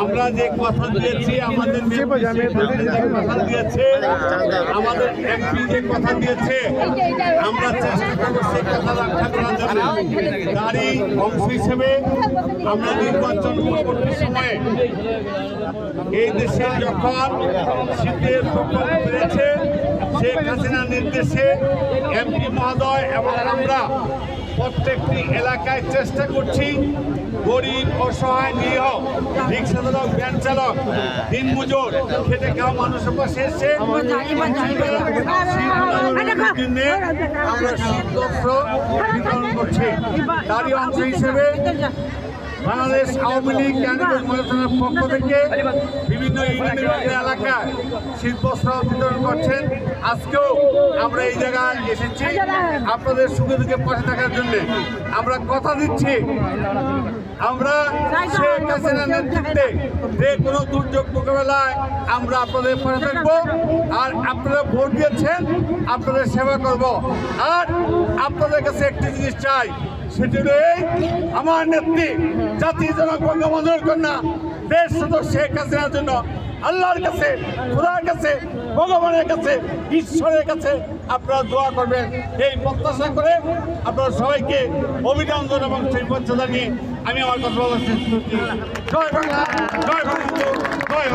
আমার যে কথা দিয়েছি আমাদের কথা দিয়েছে আমাদের এমপি যে কথা দিয়েছে আমরা চেষ্টা করব সেই কথা রক্ষা করার জন্য। তারই অংশ হিসেবে আমরা নির্বাচন পরবর্তী সময়ে এই দেশে যখন শীতের প্রকোপ বেড়েছে নির্দেশে এমপি মহোদয় এবং আমরা প্রত্যেকটি এলাকায় চেষ্টা করছি গরিব অসহায় নিরীহ রিক্সা চালক ভ্যান চালক দিনমজুর খেটে খাওয়া মানুষের পাশে এসে আমরা শীতবস্ত্র করছি তারই অংশ হিসেবে বাংলাদেশ আওয়ামী লীগ কেন্দ্রীয় মহাসনের পক্ষ থেকে বিভিন্ন ইউনিয়ন এলাকায় শীতবস্ত্র বিতরণ করছেন। আজকেও আমরা এই জায়গায় এসেছি। আপনাদের সুখে দুঃখে পাশে থাকার জন্য আমরা কথা দিচ্ছি। আমরা শেখ হাসিনার নেতৃত্বে যে কোনো দুর্যোগ মোকাবেলায় আমরা আপনাদের পাশে থাকব। আর আপনারা ভোট দিয়েছেন, আপনাদের সেবা করব। আর আপনাদের কাছে একটি জিনিস চাই আমার নেত্রী জাতির জনক, বঙ্গবন্ধুর কন্যা, দেশ শেখ হাসিনার জন্য আল্লাহর কাছে, খোদার কাছে, ভগবানের কাছে, ঈশ্বরের কাছে আপনারা দোয়া করবেন। এই প্রত্যাশা করে আপনারা সবাইকে অভিনন্দন এবং শুভেচ্ছা জানিয়ে আমি আমার কথা বলার জয় বাংলা, জয় বঙ্গবন্ধু জয়